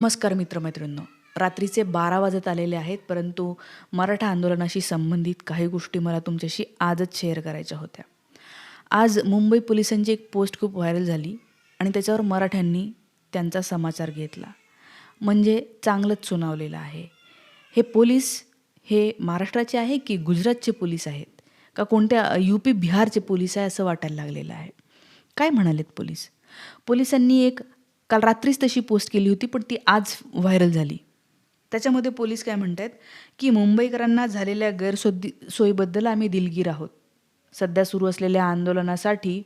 नमस्कार मित्रमैत्रिणींनो. रात्रीचे बारा वाजत आलेले आहेत परंतु मराठा आंदोलनाशी संबंधित काही गोष्टी मला तुमच्याशी आजच शेअर करायच्या होत्या. आज मुंबई पोलिसांची एक पोस्ट खूप व्हायरल झाली आणि त्याच्यावर मराठ्यांनी त्यांचा समाचार घेतला. म्हणजे चांगलंच सुनावलेलं आहे. हे पोलीस हे महाराष्ट्राचे आहे की गुजरातचे पोलीस आहेत? का कोणत्या यू पी बिहारचे पोलीस आहे असं वाटायला लागलेलं आहे? काय म्हणालेत पोलीस? पोलिसांनी एक काल रात्रीच तशी पोस्ट केली होती पण ती आज व्हायरल झाली. त्याच्यामध्ये पोलीस काय म्हणत आहेत की मुंबईकरांना झालेल्या गैरसोदी सोयीबद्दल आम्ही दिलगीर आहोत. सध्या सुरू असलेल्या आंदोलनासाठी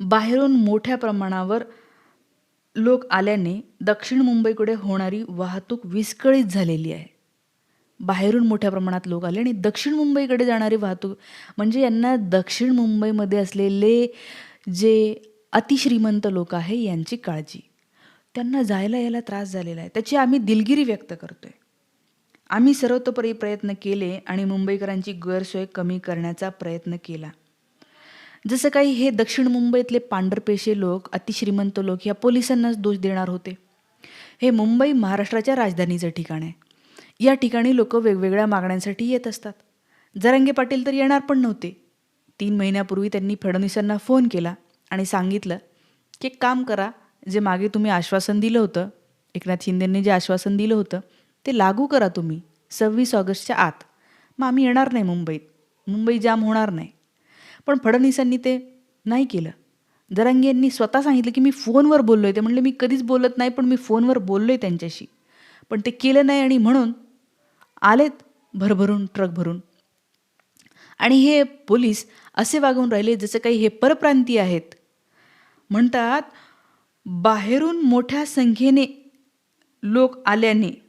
बाहेरून मोठ्या प्रमाणावर लोक आल्याने दक्षिण मुंबईकडे होणारी वाहतूक विस्कळीत झालेली आहे. बाहेरून मोठ्या प्रमाणात लोक आले आणि दक्षिण मुंबईकडे जाणारी वाहतूक म्हणजे यांना दक्षिण मुंबईमध्ये असलेले जे अतिश्रीमंत लोक आहे यांची काळजी. त्यांना जायला यायला त्रास झालेला आहे. त्याची आम्ही दिलगिरी व्यक्त करतोय. आम्ही सर्वतोपरी प्रयत्न केले आणि मुंबईकरांची गैरसोय कमी करण्याचा प्रयत्न केला. जसं काही हे दक्षिण मुंबईतले पांढरपेशे लोक अतिश्रीमंत लोक या पोलिसांनाच दोष देणार होते. हे मुंबई महाराष्ट्राच्या राजधानीचं ठिकाण आहे. या ठिकाणी लोक वेगवेगळ्या मागण्यांसाठी येत असतात. जरंगे पाटील तर येणार पण नव्हते. तीन महिन्यापूर्वी त्यांनी फडणवीसांना फोन केला. आणि सांगितलं की एक काम करा जे मागे तुम्ही आश्वासन दिलं होतं एकनाथ शिंदेंनी जे आश्वासन दिलं होतं ते लागू करा तुम्ही सव्वीस ऑगस्टच्या आत. मग आम्ही येणार नाही मुंबईत. मुंबई जाम होणार नाही. पण फडणवीसांनी ते नाही केलं. दरंगे यांनी स्वतः सांगितलं की मी फोनवर बोललो आहे ते म्हणले मी कधीच बोलत नाही पण मी फोनवर बोललो आहे त्यांच्याशी. पण ते केलं नाही आणि म्हणून आलेत भरभरून ट्रक भरून. आणि हे पोलीस असे वागून राहिले जसं काही हे परप्रांतीय आहेत म्हणतात बाहेरून मोठ्या संख्येने लोक आल्याने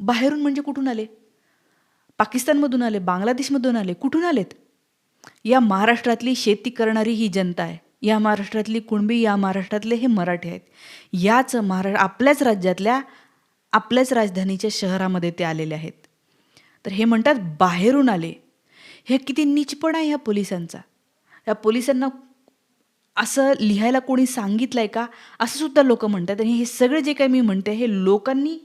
बाहेरून म्हणजे कुठून आले? पाकिस्तानमधून आले बांगलादेशमधून आले कुठून आलेत? या महाराष्ट्रातली शेती करणारी ही जनता आहे. या महाराष्ट्रातली कुणबी या महाराष्ट्रातले हे मराठी आहेत. याच महारा आपल्याच राज्यातल्या आपल्याच राजधानीच्या शहरामध्ये ते आलेले आहेत. तर हे म्हणतात बाहेरून आले. हे किती निचपण आहे ह्या पोलिसांचा. या पोलिसांना असं लिहायला कोणी सांगितलं आहे का असंसुद्धा लोक म्हणतात. आणि हे सगळे जे काही मी म्हणते हे लोकांनी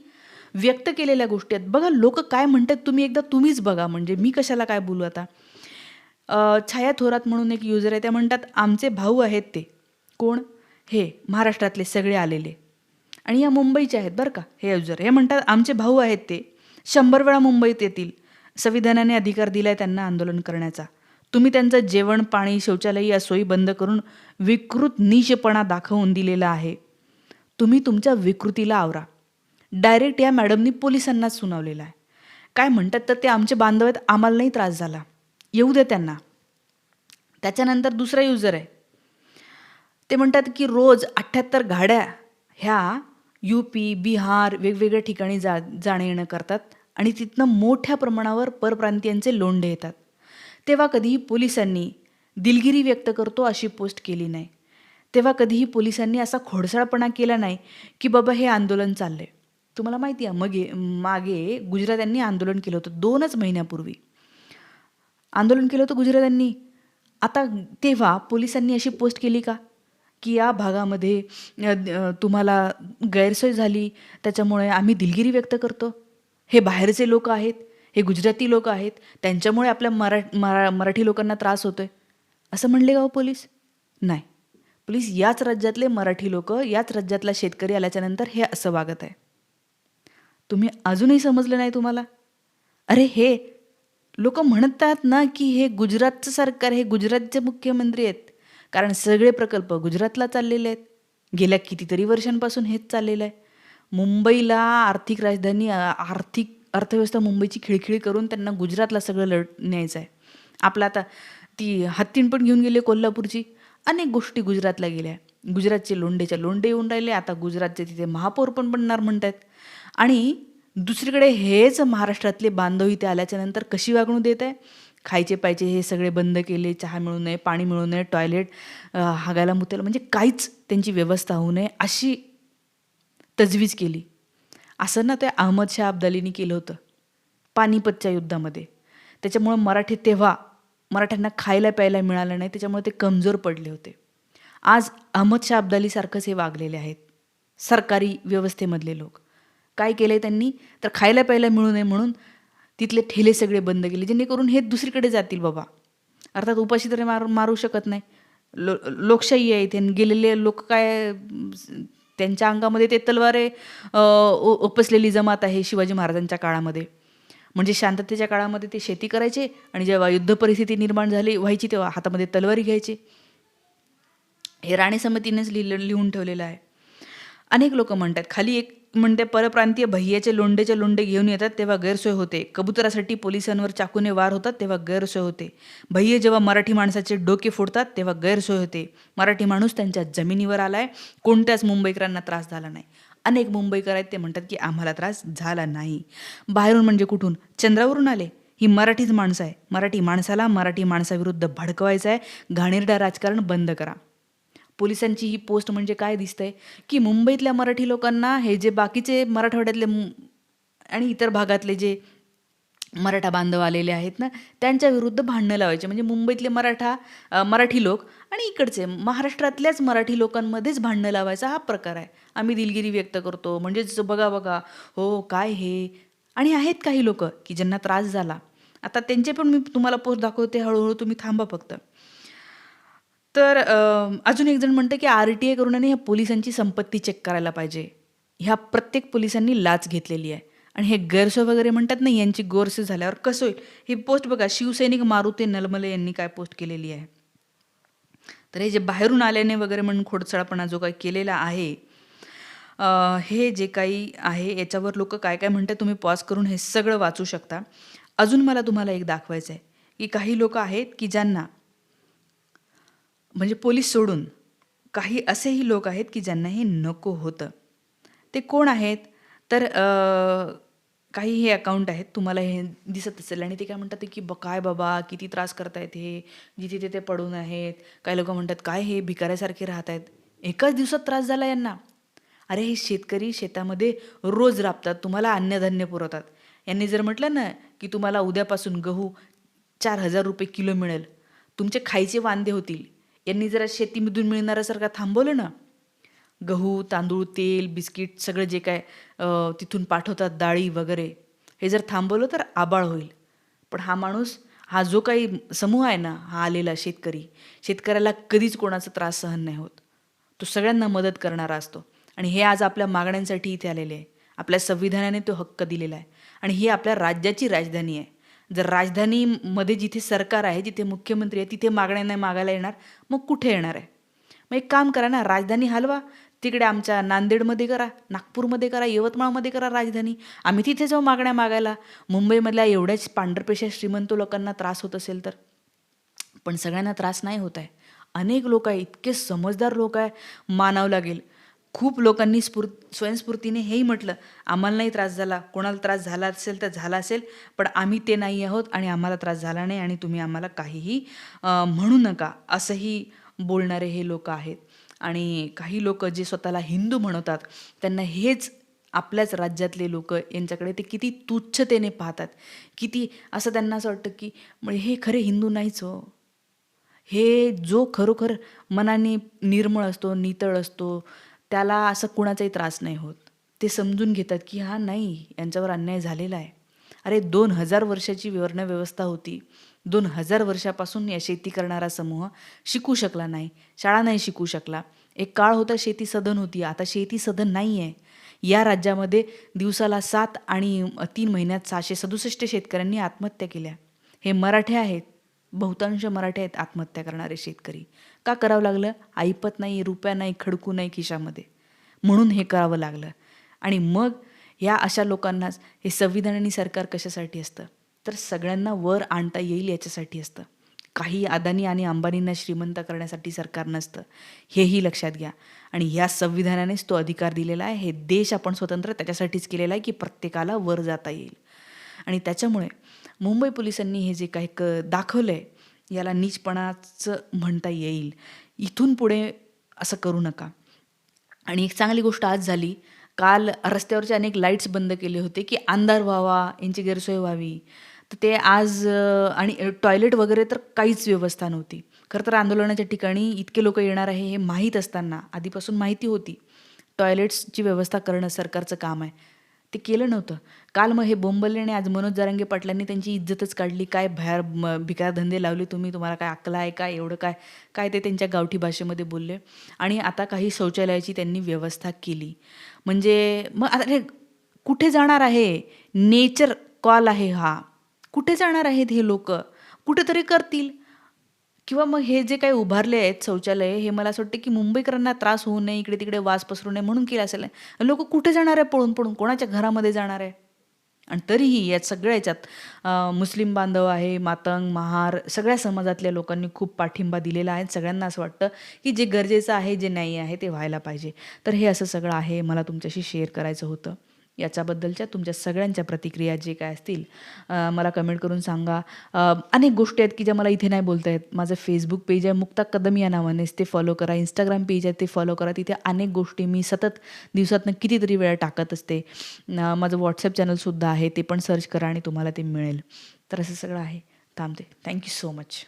व्यक्त केलेल्या गोष्टी आहेत. बघा लोक काय म्हणतात तुम्ही एकदा तुम्हीच बघा. म्हणजे मी कशाला काय बोलू आता? छाया थोरात म्हणून एक युजर आहे. त्या म्हणतात आमचे भाऊ आहेत ते. कोण? हे महाराष्ट्रातले सगळे आलेले. आणि या मुंबईचे आहेत बरं का हे युजर हे म्हणतात आमचे भाऊ आहेत ते. शंभर वेळा मुंबईत येतील. संविधानाने अधिकार दिला आहे त्यांना आंदोलन करण्याचा. तुम्ही त्यांचं जेवण पाणी शौचालय या सोयी बंद करून विकृत नीचपणा दाखवून दिलेला आहे. तुम्ही तुमच्या विकृतीला आवरा. डायरेक्ट या मॅडमनी पोलिसांनाच सुनावलेलं आहे. काय म्हणतात तर ते आमचे बांधव आहेत आम्हाला नाही त्रास झाला. येऊ दे त्यांना. त्याच्यानंतर दुसरा युजर आहे. ते म्हणतात की रोज अठ्ठ्याहत्तर गाड्या ह्या यू पी बिहार वेगवेगळ्या ठिकाणी जा जाणं येणं करतात आणि तिथनं मोठ्या प्रमाणावर परप्रांतीयांचे लोंढे येतात. तेव्हा कधीही पोलिसांनी दिलगिरी व्यक्त करतो अशी पोस्ट केली नाही. तेव्हा कधीही पोलिसांनी असा खोडसाळपणा केला नाही की बाबा हे आंदोलन चाललं आहे तुम्हाला माहिती आहे मगे मागे गुजरात्यांनी आंदोलन केलं होतं दोनच महिन्यापूर्वी. आंदोलन केलं होतं गुजरात्यांनी आता तेव्हा पोलिसांनी अशी पोस्ट केली का? की या भागामध्ये तुम्हाला गैरसोय झाली त्याच्यामुळे आम्ही दिलगिरी व्यक्त करतो. हे बाहेरचे लोक आहेत हे गुजराती लोक आहेत त्यांच्यामुळे आपल्या मरा मरा मराठी लोकांना त्रास होतो आहे असं म्हणले का हो पोलीस? नाही. पोलीस याच राज्यातले मराठी लोक याच राज्यातला शेतकरी आल्याच्यानंतर हे असं वागत आहे. तुम्ही अजूनही समजलं नाही तुम्हाला? अरे हे लोक म्हणतात ना की हे गुजरातचं सरकार हे गुजरातचे मुख्यमंत्री आहेत. कारण सगळे प्रकल्प गुजरातला चाललेले आहेत. गेल्या कितीतरी वर्षांपासून हेच चाललेलं आहे. मुंबईला आर्थिक राजधानी आर्थिक अर्थव्यवस्था मुंबईची खिळखिळी करून त्यांना गुजरातला सगळं लढ न्यायचं आहे. आपलं आता ती हत्तीन पण घेऊन गेले कोल्हापूरची. अनेक गोष्टी गुजरातला गेल्या. गुजरातचे लोंडेच्या लोंडे येऊन राहिले. आता गुजरातचे तिथे महापौर पण बनणार म्हणतात आणि दुसरीकडे हेच महाराष्ट्रातले बांधव इथे आल्याच्यानंतर कशी वागणूक देत आहे? खायचे पाहिजे हे सगळे बंद केले. चहा मिळू नये पाणी मिळू नये टॉयलेट हागायला मुतायला म्हणजे काहीच त्यांची व्यवस्था होऊ नये अशी तजवीज केली. असं ना ते अहमद शाह अब्दालीनी केलं होतं पानिपतच्या युद्धामध्ये. त्याच्यामुळं मराठी तेव्हा मराठ्यांना खायला प्यायला मिळालं नाही त्याच्यामुळे ते कमजोर पडले होते. आज अहमद शाह अब्दालीसारखंच हे वागलेले आहेत सरकारी व्यवस्थेमधले लोक. काय केलं आहे त्यांनी? तर खायला प्यायला मिळू नये म्हणून तिथले ठेले सगळे बंद केले जेणेकरून हे दुसरीकडे जातील बाबा. अर्थात उपाशी तरी मार मारू शकत नाही. लो लोकशाही आहे इथे गेलेले लोक काय त्यांच्या अंगामध्ये ते तलवारे उपसलेली जमात आहे शिवाजी महाराजांच्या काळामध्ये. म्हणजे शांततेच्या काळामध्ये ते शेती करायचे आणि जेव्हा युद्ध परिस्थिती निर्माण झाली व्हायची तेव्हा हातामध्ये तलवारी घ्यायचे. हे राणे समितीनेच लिहिलं लिहून ठेवलेलं आहे. अनेक लोक म्हणतात खाली एक म्हणते परप्रांतीय भैयाचे लोंडेचे लोंडे घेऊन येतात तेव्हा गैरसोय होते. कबुतरासाठी पोलिसांवर चाकूने वार होतात तेव्हा गैरसोय होते. भैये जेव्हा मराठी माणसाचे डोके फोडतात तेव्हा गैरसोय होते. मराठी माणूस त्यांच्या जमिनीवर आलाय. कोणत्याच मुंबईकरांना त्रास झाला नाही. अनेक मुंबईकर आहेत ते म्हणतात की आम्हाला त्रास झाला नाही. बाहेरून म्हणजे कुठून? चंद्रावरून आले. ही मराठीच माणसं आहे. मराठी माणसाला मराठी माणसाविरुद्ध भडकवायचं आहे. घाणेरडा राजकारण बंद करा. पोलिसांची ही पोस्ट म्हणजे काय दिसतंय? की मुंबईतल्या मराठी लोकांना हे जे बाकीचे मराठवाड्यातले मु- आणि इतर भागातले जे मराठा बांधव आलेले आहेत ना त्यांच्या विरुद्ध भांडणं लावायचे. म्हणजे मुंबईतले मराठा मराठी लोक आणि इकडचे महाराष्ट्रातल्याच मराठी लोकांमध्येच भांडणं लावायचा हा प्रकार आहे. आम्ही दिलगिरी व्यक्त करतो. म्हणजेच बघा बघा हो काय हे? आणि आहेत काही लोक की ज्यांना त्रास झाला. आता त्यांचे पण मी तुम्हाला पोस्ट दाखवते हळूहळू तुम्ही थांबा फक्त. तर अजून एक जण म्हणतं की आर टी आय करून आणि ह्या पोलिसांची संपत्ती चेक करायला पाहिजे. ह्या प्रत्येक पोलिसांनी लाच घेतलेली आहे. आणि हे गैरसोय वगैरे म्हणतात ना यांची गोरसोय झाल्यावर कसं होईल? ही पोस्ट बघा शिवसैनिक मारुती नलमले यांनी काय पोस्ट केलेली आहे. तर हे जे बाहेरून आल्याने वगैरे म्हणून खोडसळपणा जो काही केलेला आहे हे जे काही आहे याच्यावर लोक काय काय म्हणतात तुम्ही पॉज करून हे सगळं वाचू शकता. अजून मला तुम्हाला एक दाखवायचं आहे की काही लोक आहेत की ज्यांना म्हणजे पोलीस सोडून काही असेही लोक आहेत की ज्यांना हे नको होतं. ते कोण आहेत? तर काही हे अकाउंट आहेत तुम्हाला हे दिसत असेल आणि ते काय म्हणतात की ब काय बाबा किती त्रास करतायत हे जिथे तिथे पडून आहेत. काही लोक म्हणतात काय हे भिकाऱ्यासारखे राहत आहेत एकाच दिवसात त्रास झाला यांना. अरे हे शेतकरी शेतामध्ये रोज राबतात तुम्हाला अन्नधान्य पुरवतात. यांनी जर म्हटलं ना की तुम्हाला उद्यापासून गहू चार हजार रुपये किलो मिळेल. तुमचे खायचे वांदे होतील. यांनी जरा शेतीमधून मिळणाऱ्यासारखं थांबवलं ना? गहू तांदूळ तेल बिस्किट सगळं जे काय तिथून पाठवतात डाळी वगैरे हे जर थांबवलं तर आबाळ होईल. पण हा माणूस हा जो काही समूह आहे ना हा आलेला शेतकरी शेतकऱ्याला कधीच कोणाचा त्रास सहन नाही होत. तो सगळ्यांना मदत करणारा असतो. आणि हे आज आपल्या मागण्यांसाठी इथे आलेले आहे. आपल्या संविधानाने तो हक्क दिलेला आहे. आणि ही आपल्या राज्याची राजधानी आहे. जर राजधानीमध्ये जिथे सरकार आहे जिथे मुख्यमंत्री आहे तिथे मागण्या नाही मागायला येणार मग कुठे येणार आहे? मग एक काम करा ना राजधानी हलवा तिकडे आमच्या नांदेडमध्ये करा नागपूरमध्ये करा यवतमाळमध्ये करा राजधानी. आम्ही तिथे जाऊ मागण्या मागायला. मुंबईमधल्या एवढ्याच पांढरपेशा श्रीमंत लोकांना त्रास होत असेल तर? पण सगळ्यांना त्रास नाही होत आहे. अनेक लोक आहे इतके समजदार लोक आहे मानावं लागेल. खूप लोकांनी स्फूर् स्वयंस्फूर्तीने हेही म्हटलं आम्हाला नाही त्रास झाला. कोणाला त्रास झाला असेल तर झाला असेल पण आम्ही ते नाही आहोत आणि आम्हाला त्रास झाला नाही आणि तुम्ही आम्हाला काहीही म्हणू नका असंही बोलणारे हे लोक आहेत. आणि काही लोक जे स्वतःला हिंदू म्हणतात त्यांना हेच आपल्याच राज्यातले लोक यांच्याकडे ते किती तुच्छतेने पाहतात. किती असं त्यांना असं वाटतं की हे खरे हिंदू नाहीच हो. हे जो खरोखर मनाने निर्मळ असतो नितळ असतो त्याला असं कुणाचाही त्रास नाही होत. ते समजून घेतात की हा नाही यांच्यावर अन्याय झालेला आहे. अरे दोन हजार वर्षाची वर्णव्यवस्था होती. दोन हजार वर्षापासून या शेती करणारा समूह शिकू शकला नाही. शाळा नाही शिकू शकला. एक काळ होता शेती सदन होती. आता शेती सदन नाही आहे या राज्यामध्ये दिवसाला सात आणि तीन महिन्यात सहाशे सदुसष्ट शेतकऱ्यांनी आत्महत्या केल्या. हे मराठे आहेत. बहुतांश मराठे आहेत आत्महत्या करणारे शेतकरी. का करावं लागलं? ऐपत नाही रुपया नाही खडकू नाही खिशामध्ये. म्हणून हे करावं लागलं. आणि मग या अशा लोकांनाच हे संविधान आणि सरकार कशासाठी असतं? तर सगळ्यांना वर आणता येईल याच्यासाठी असतं. काही अदानी आणि अंबानींना श्रीमंत करण्यासाठी सरकार नसतं. हेही लक्षात घ्या. आणि या संविधानानेच तो अधिकार दिलेला आहे. हे देश आपण स्वतंत्र त्याच्यासाठीच केलेला आहे की प्रत्येकाला वर जाता येईल. आणि त्याच्यामुळे मुंबई पोलिसांनी हे जे काही क दाखवलं आहे याला नीचपणाचं म्हणता येईल. इथून पुढे असं करू नका. आणि एक चांगली गोष्ट आज झाली. काल रस्त्यावरचे अनेक लाईट्स बंद केले होते की अंधार व्हावा यांची गैरसोय व्हावी. तर ते आज आणि टॉयलेट वगैरे तर काहीच व्यवस्था नव्हती. खरं तर आंदोलनाच्या ठिकाणी इतके लोक येणार आहे हे माहीत असताना आधीपासून माहिती होती. टॉयलेट्सची व्यवस्था करणं सरकारचं काम आहे. ते केलं नव्हतं. काल मग हे बोंबलले आणि आज मनोज जारंगे पाटलांनी त्यांची इज्जतच काढली. काय बाहेर म भिकार धंदे लावले तुम्ही? तुम्हाला काय अकला आहे? काय एवढं काय? काय ते त्यांच्या गावठी भाषेमध्ये बोलले? आणि आता काही शौचालयाची त्यांनी व्यवस्था केली. म्हणजे मग आता हे कुठे जाणार आहे? नेचर कॉल आहे हा. कुठे जाणार आहेत हे लोक? कुठेतरी करतील. किंवा मग हे जे काही उभारले आहेत शौचालय हे मला असं वाटतं की मुंबईकरांना त्रास होऊ नये इकडे तिकडे वास पसरू नये म्हणून केलं असेल. लोक कुठे जाणार आहे? पळून पळून कोणाच्या घरामध्ये जाणार आहे? आणि तरीही यात सगळ्या याच्यात मुस्लिम बांधव आहे मातंग महार सगळ्या समाजातल्या लोकांनी खूप पाठिंबा दिलेला आहे. सगळ्यांना असं वाटतं की जे गरजेचं आहे जे नाही आहे ते व्हायला पाहिजे. तर हे असं सगळं आहे. मला तुमच्याशी शेअर करायचं होतं. याच्याबद्दलच्या तुमच्या सगळ्यांच्या प्रतिक्रिया जे काय असतील मला कमेंट करून सांगा. अनेक गोष्टी आहेत की ज्या मला इथे नाही बोलता येत. माझं फेसबुक पेज आहे मुक्ता कदम या नावानेच ते फॉलो करा. इंस्टाग्राम पेज आहे ते फॉलो करा. तिथे अनेक गोष्टी मी सतत दिवसातनं कितीतरी वेळा टाकत असते. माझं व्हॉट्सअप चॅनलसुद्धा आहे ते पण सर्च करा आणि तुम्हाला ते मिळेल. तर असं सगळं आहे. थांबते. Thank you so much